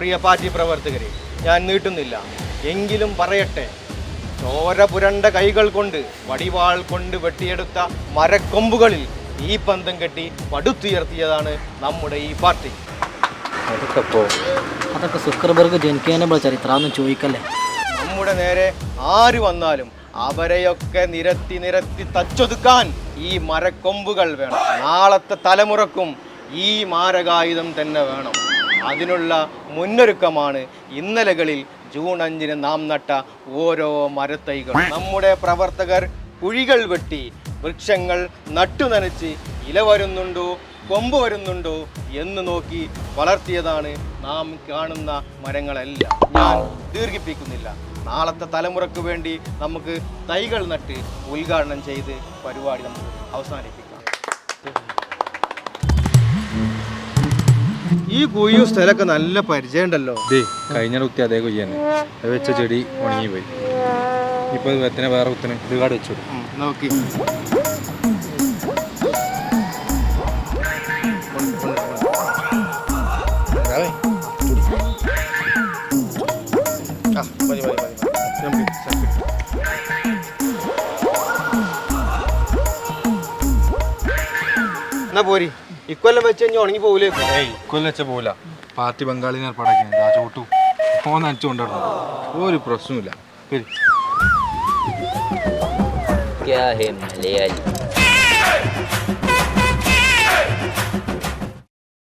പ്രിയ party പ്രവർത്തകരെ ഞാൻ നീട്ടുന്നില്ല. എങ്കിലും പറയട്ടെ. ചോര പുരണ്ട കൈകൾ കൊണ്ട് വടിവാൾ കൊണ്ട് വെട്ടിയെടുത്ത മരക്കൊമ്പുകളിൽ ഈ പന്തം കെട്ടി പടുത്തുയർത്തിയതാണ് നമ്മുടെ ഈ പാർട്ടി. അതൊക്കെ പോ അതൊക്കെ സുക്കർബർഗ് ജനിക്കുന്നതിനുള്ള ചരിത്രമൊന്നും ചോദിക്കല്ലേ? നമ്മുടെ നേരെ ആര് വന്നാലും അവരെയൊക്കെ നിരത്തി നിരത്തി തച്ചൊതുക്കാൻ ഈ മരക്കൊമ്പുകൾ വേണം. നാളത്തെ തലമുറക്കും ഈ മാരകായുധം തന്നെ വേണം. അതിനുള്ള മുന്നൊരുക്കമാണ് ഇന്നലകളിൽ ജൂൺ അഞ്ചിന് നാം നട്ട ഓരോ മരത്തൈകൾ. നമ്മുടെ പ്രവർത്തകർ കുഴികൾ വെട്ടി വൃക്ഷങ്ങൾ നട്ടുനനച്ച് ഇല വരുന്നുണ്ടോ കൊമ്പ് വരുന്നുണ്ടോ എന്ന് നോക്കി വളർത്തിയതാണ് നാം കാണുന്ന മരങ്ങളെല്ലാം. ഞാൻ ദീർഘിപ്പിക്കുന്നില്ല. നാളത്തെ തലമുറയ്ക്ക് വേണ്ടി നമുക്ക് തൈകൾ നട്ട് ഉദ്ഘാടനം ചെയ്ത് പരിപാടി നമുക്ക് അവസാനിപ്പിക്കാം. ഈ കുഴിയും സ്ഥലമൊക്കെ നല്ല പരിചയമുണ്ടല്ലോ. ഉണ്ടല്ലോ കഴിഞ്ഞ കുത്തി അതേ കൊയ്യാണ് അത് വെച്ച ചെടി ഉണങ്ങി പോയി ഇപ്പൊ വെത്തിനെ വേറെ കുത്തിന്. ഇത് കാട് വെച്ചു നോക്കി. എന്നാ പോരി. ഇക്കൊല്ലം വെച്ച് കഴിഞ്ഞാൽ ഉണങ്ങി പോകൂലേ ഏയ് ഇക്കൊല്ലം വെച്ച പോല പാർട്ടി ബംഗാളിനെ ഏർപ്പാടാക്കിയാണ് ആ ചോട്ടു ഓ നനച്ചു കൊണ്ടുവരണം ഒരു പ്രശ്നമില്ല ശരി क्या है मलयाली